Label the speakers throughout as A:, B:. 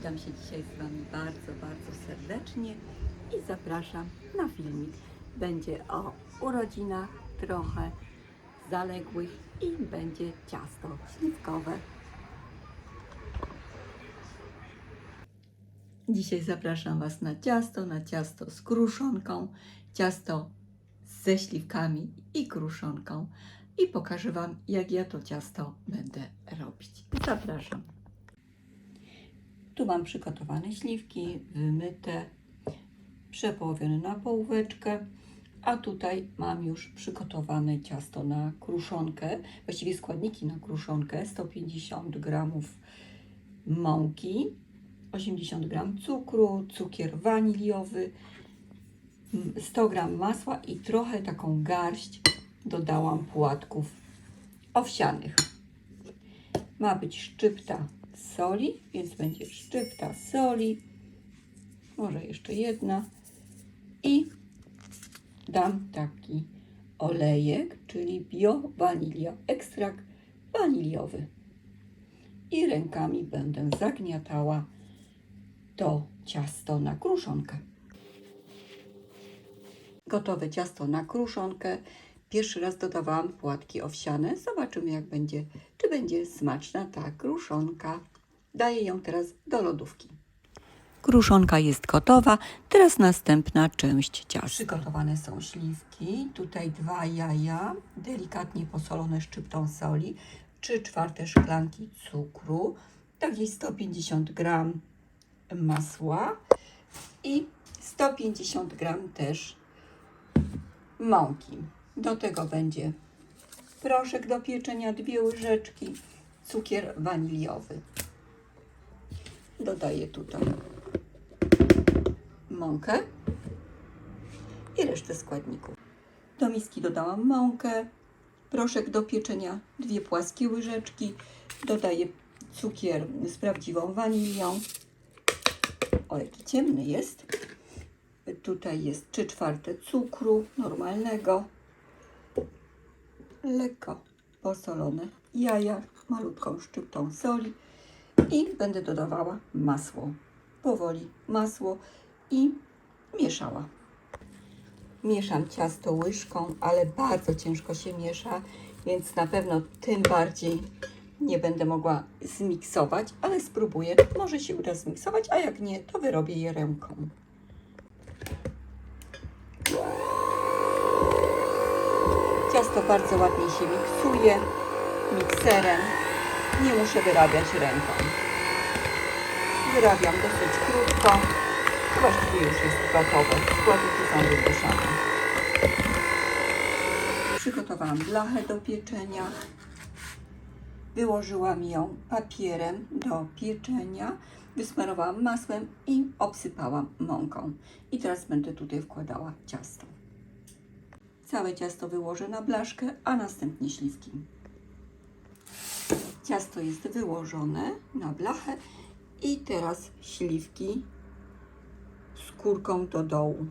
A: Witam się dzisiaj z Wami bardzo, bardzo serdecznie i zapraszam na filmik. Będzie o urodzinach, trochę zaległych i będzie ciasto śliwkowe. Dzisiaj zapraszam Was na ciasto, na ciasto z kruszonką, ciasto ze śliwkami i kruszonką i pokażę Wam, jak ja to ciasto będę robić. Zapraszam. Tu mam przygotowane śliwki, wymyte, przepołowione na połóweczkę, a tutaj mam już przygotowane ciasto na kruszonkę, właściwie składniki na kruszonkę, 150 g mąki, 80 g cukru, cukier waniliowy, 100 g masła i trochę taką garść dodałam płatków owsianych. Ma być szczypta soli, więc będzie szczypta soli, może jeszcze jedna i dam taki olejek, czyli bio wanilia, ekstrakt waniliowy. I rękami będę zagniatała to ciasto na kruszonkę. Gotowe ciasto na kruszonkę. Pierwszy raz dodawałam płatki owsiane. Zobaczymy, jak będzie, czy będzie smaczna ta kruszonka. Daję ją teraz do lodówki. Kruszonka jest gotowa. Teraz następna część ciasta. Przygotowane są śliwki. Tutaj dwa jaja, delikatnie posolone szczyptą soli, 3 czwarte szklanki cukru, takie 150 gram masła i 150 gram też mąki. Do tego będzie proszek do pieczenia, dwie łyżeczki, cukier waniliowy. Dodaję tutaj mąkę i resztę składników. Do miski dodałam mąkę, proszek do pieczenia, dwie płaskie łyżeczki. Dodaję cukier z prawdziwą wanilią. O, jaki ciemny jest. Tutaj jest 3 czwarte cukru normalnego. Lekko posolone jaja, malutką szczyptą soli i będę dodawała masło. Powoli masło i mieszała. Mieszam ciasto łyżką, ale bardzo ciężko się miesza, więc na pewno tym bardziej nie będę mogła zmiksować, ale spróbuję. Może się uda zmiksować, a jak nie, to wyrobię je ręką. Ciasto bardzo ładnie się miksuje mikserem. Nie muszę wyrabiać ręką. Wyrabiam dosyć krótko. Właściwie już jest gotowe. Składniki są wymieszane. Przygotowałam blachę do pieczenia. Wyłożyłam ją papierem do pieczenia. Wysmarowałam masłem i obsypałam mąką. I teraz będę tutaj wkładała ciasto. Całe ciasto wyłożę na blaszkę, a następnie śliwki. Ciasto jest wyłożone na blachę i teraz śliwki skórką do dołu.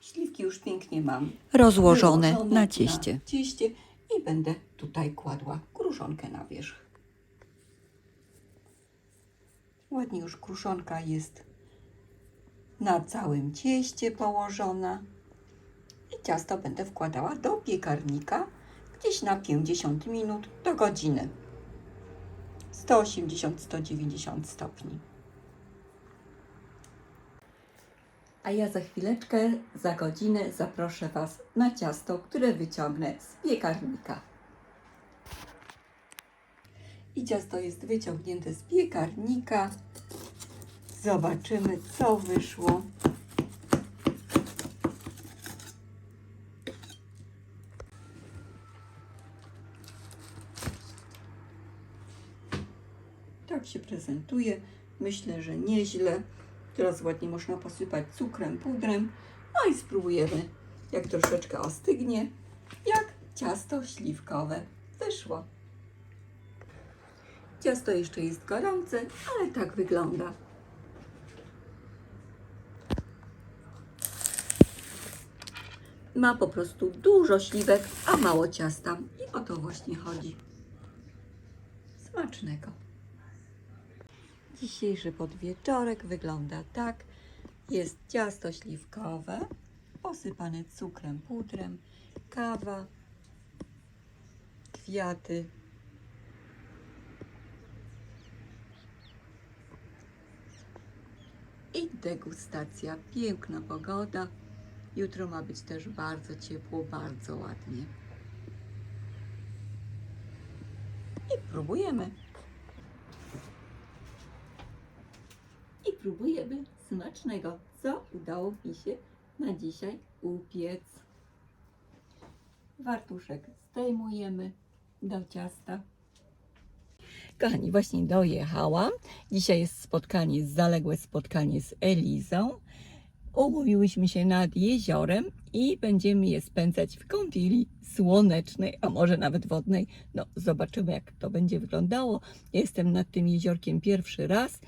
A: Śliwki już pięknie mam
B: Rozłożone
A: wyłożone
B: na cieście.
A: Na cieście i będę tutaj kładła kruszonkę na wierzch. Ładnie już kruszonka jest na całym cieście położona. I ciasto będę wkładała do piekarnika gdzieś na 50 minut do godziny. 180-190 stopni. A ja za chwileczkę, za godzinę zaproszę Was na ciasto, które wyciągnę z piekarnika. I ciasto jest wyciągnięte z piekarnika. Zobaczymy, co wyszło. Tak się prezentuje. Myślę, że nieźle. Teraz ładnie można posypać cukrem, pudrem. No i spróbujemy, jak troszeczkę ostygnie, jak ciasto śliwkowe wyszło. Ciasto jeszcze jest gorące, ale tak wygląda. Ma po prostu dużo śliwek, a mało ciasta. I o to właśnie chodzi. Smacznego. Dzisiejszy podwieczorek wygląda tak. Jest ciasto śliwkowe, posypane cukrem, pudrem, kawa, kwiaty. I degustacja. Piękna pogoda. Jutro ma być też bardzo ciepło, bardzo ładnie. I próbujemy. I próbujemy smacznego, co udało mi się na dzisiaj upiec. Wartuszek zdejmujemy do ciasta. Kochani, właśnie dojechałam. Dzisiaj jest spotkanie, zaległe spotkanie z Elizą. Umówiłyśmy się nad jeziorem i będziemy je spędzać w kąpieli słonecznej, a może nawet wodnej. No, zobaczymy, jak to będzie wyglądało. Jestem nad tym jeziorkiem pierwszy raz.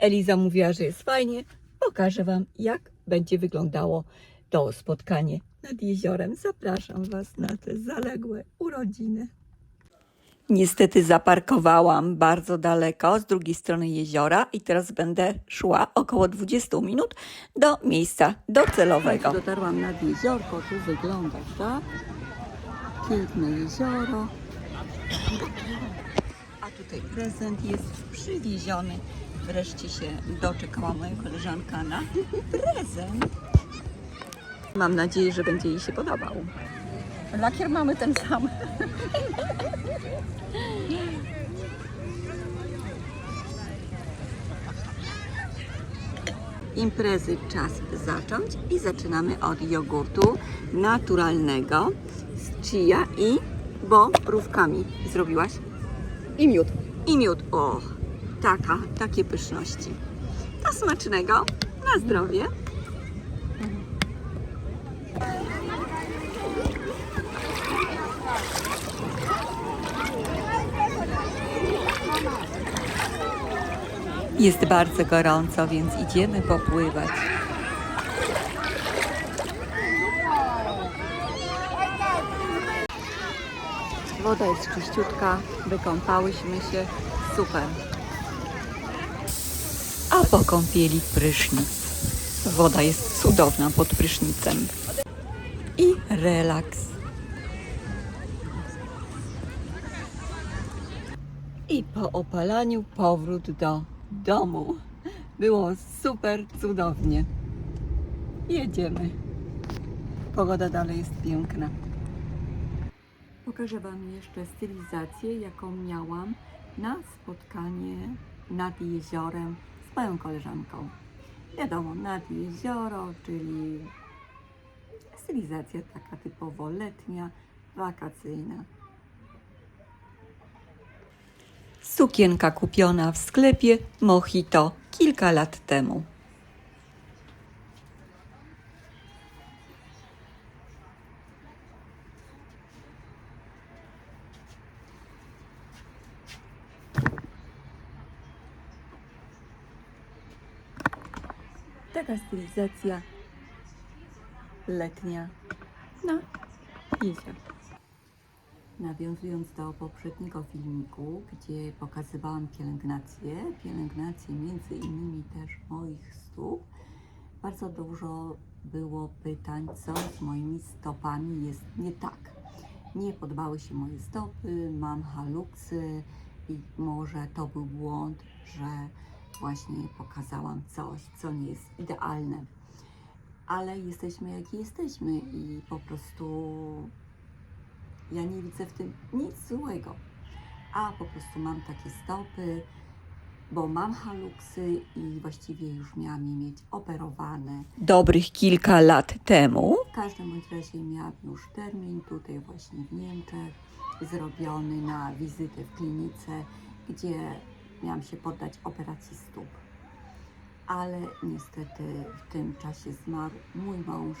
A: Eliza mówiła, że jest fajnie. Pokażę Wam, jak będzie wyglądało to spotkanie nad jeziorem. Zapraszam Was na te zaległe urodziny. Niestety zaparkowałam bardzo daleko z drugiej strony jeziora i teraz będę szła około 20 minut do miejsca docelowego. Dotarłam nad jeziorko, tu wygląda tak. Piękne jezioro. A tutaj prezent jest przywieziony. Wreszcie się doczekała moja koleżanka na prezent. Mam nadzieję, że będzie jej się podobał. Lakier mamy ten sam. Imprezy czas zacząć i zaczynamy od jogurtu naturalnego z chia i borówkami. Zrobiłaś?
B: I miód.
A: I miód. O, taka, takie pyszności. To smacznego. Na zdrowie. Jest bardzo gorąco, więc idziemy popływać. Woda jest czyściutka, wykąpałyśmy się, super. A po kąpieli prysznic. Woda jest cudowna pod prysznicem. I relaks. I po opalaniu powrót do domu. Było super cudownie. Jedziemy. Pogoda dalej jest piękna. Pokażę Wam jeszcze stylizację, jaką miałam na spotkanie nad jeziorem moją koleżanką. Wiadomo, nad jezioro, czyli stylizacja taka typowo letnia, wakacyjna. Sukienka kupiona w sklepie Mojito kilka lat temu. Taka stylizacja letnia na jezior. Nawiązując do poprzedniego filmiku, gdzie pokazywałam pielęgnację, pielęgnację między innymi też moich stóp, bardzo dużo było pytań, co z moimi stopami jest nie tak. Nie podobały się moje stopy, mam haluksy i może to był błąd, że właśnie pokazałam coś, co nie jest idealne. Ale jesteśmy jaki jesteśmy i po prostu ja nie widzę w tym nic złego. A po prostu mam takie stopy, bo mam haluksy i właściwie już miałam je mieć operowane. Dobrych kilka lat temu. W każdym bądź razie miałam już termin tutaj właśnie w Niemczech, zrobiony na wizytę w klinice, gdzie miałam się poddać operacji stóp. Ale niestety w tym czasie zmarł mój mąż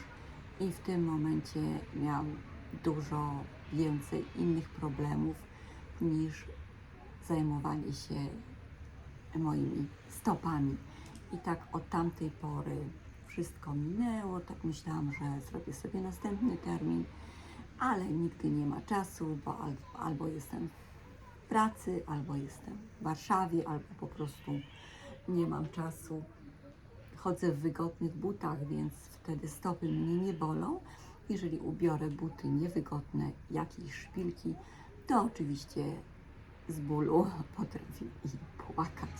A: i w tym momencie miałam dużo więcej innych problemów niż zajmowanie się moimi stopami. I tak od tamtej pory wszystko minęło, tak myślałam, że zrobię sobie następny termin, ale nigdy nie ma czasu, bo al- albo jestem pracy, albo jestem w Warszawie, albo po prostu nie mam czasu. Chodzę w wygodnych butach, więc wtedy stopy mnie nie bolą. Jeżeli ubiorę buty niewygodne, jakieś szpilki, to oczywiście z bólu potrafię i płakać.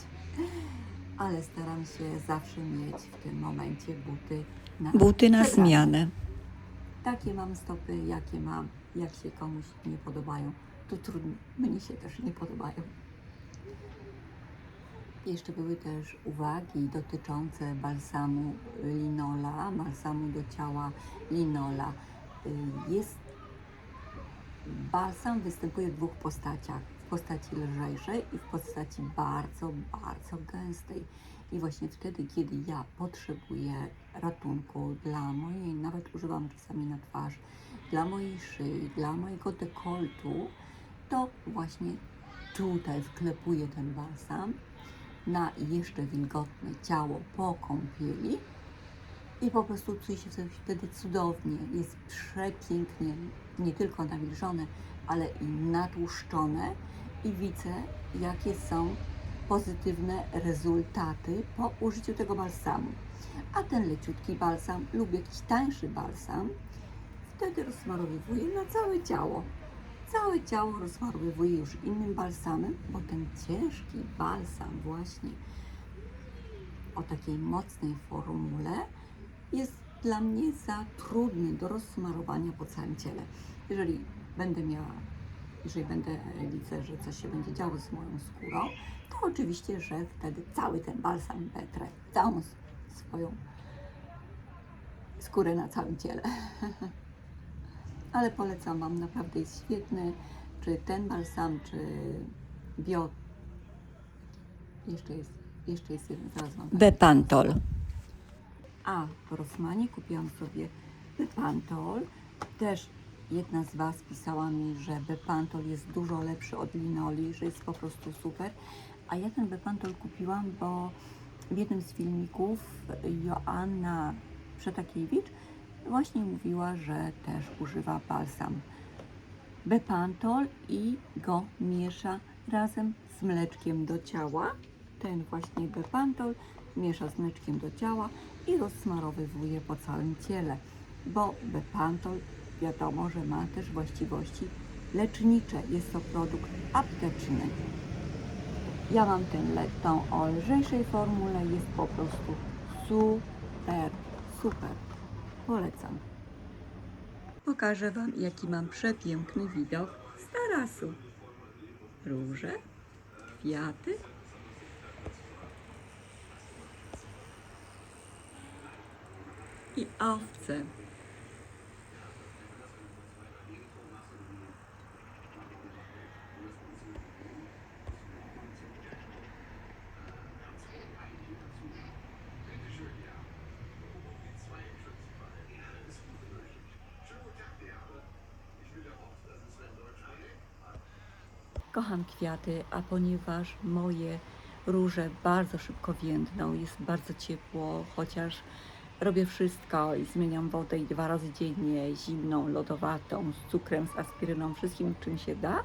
A: Ale staram się zawsze mieć w tym momencie buty na
B: Buty na zmianę.
A: Takie mam stopy, jakie mam. Jak się komuś nie podobają, to trudno. Mnie się też nie podobają. Jeszcze były też uwagi dotyczące balsamu linola, balsamu do ciała linola. Jest balsam występuje w dwóch postaciach. W postaci lżejszej i w postaci bardzo, bardzo gęstej. I właśnie wtedy, kiedy ja potrzebuję ratunku dla mojej, nawet używam czasami na twarz, dla mojej szyi, dla mojego dekoltu, to właśnie tutaj wklepuję ten balsam na jeszcze wilgotne ciało po kąpieli i po prostu czuje się wtedy- wtedy cudownie. Jest przepięknie, nie tylko nawilżone, ale i natłuszczone i widzę, jakie są pozytywne rezultaty po użyciu tego balsamu. A ten leciutki balsam lub jakiś tańszy balsam wtedy rozsmarowywuję na całe ciało. Całe ciało rozsmarowywuję już innym balsamem, bo ten ciężki balsam właśnie o takiej mocnej formule jest dla mnie za trudny do rozsmarowania po całym ciele. Jeżeli będę miała, jeżeli będę widzę, że coś się będzie działo z moją skórą, to oczywiście, że wtedy cały ten balsam wetrę, całą swoją skórę na całym ciele. Ale polecam Wam, naprawdę jest świetny. Czy ten balsam, czy bio. Jeszcze jest, jeszcze jest jeden, zaraz Wam.
B: Bepantol.
A: A w Rosmanie kupiłam sobie Bepantol. Też jedna z Was pisała mi, że Bepantol jest dużo lepszy od linoli, że jest po prostu super. A ja ten Bepantol kupiłam, bo w jednym z filmików Joanna Przetakiewicz właśnie mówiła, że też używa balsam Bepantol i go miesza razem z mleczkiem do ciała. Ten właśnie Bepantol miesza z mleczkiem do ciała i rozsmarowywuje po całym ciele, bo Bepantol wiadomo, że ma też właściwości lecznicze. Jest to produkt apteczny. Ja mam ten tą o lżejszej formule, jest po prostu super, super. Polecam. Pokażę Wam, jaki mam przepiękny widok z tarasu. Róże, kwiaty. I owce. Kocham kwiaty, a ponieważ moje róże bardzo szybko więdną, jest bardzo ciepło, chociaż robię wszystko i zmieniam wodę i dwa razy dziennie, zimną, lodowatą, z cukrem, z aspiryną, wszystkim czym się da,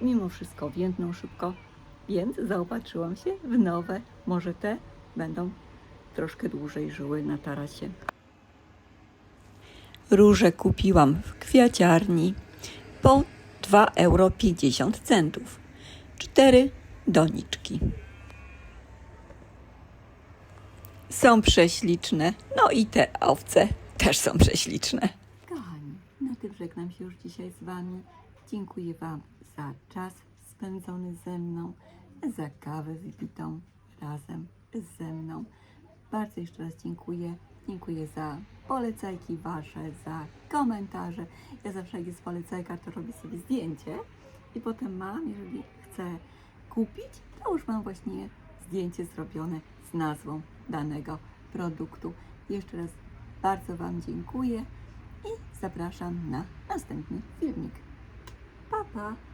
A: mimo wszystko więdną szybko, więc zaopatrzyłam się w nowe, może te będą troszkę dłużej żyły na tarasie.
B: Róże kupiłam w kwiaciarni po 2,50 euro. Cztery doniczki. Są prześliczne. No i te owce też są prześliczne.
A: Kochani, na tym żegnam się już dzisiaj z Wami. Dziękuję Wam za czas spędzony ze mną, za kawę wypitą razem ze mną. Bardzo jeszcze raz dziękuję. Dziękuję za polecajki Wasze, za komentarze. Ja zawsze jak jest polecajka, to robię sobie zdjęcie i potem mam, jeżeli chcę kupić, to już mam właśnie zdjęcie zrobione z nazwą danego produktu. Jeszcze raz bardzo Wam dziękuję i zapraszam na następny filmik. Pa, pa!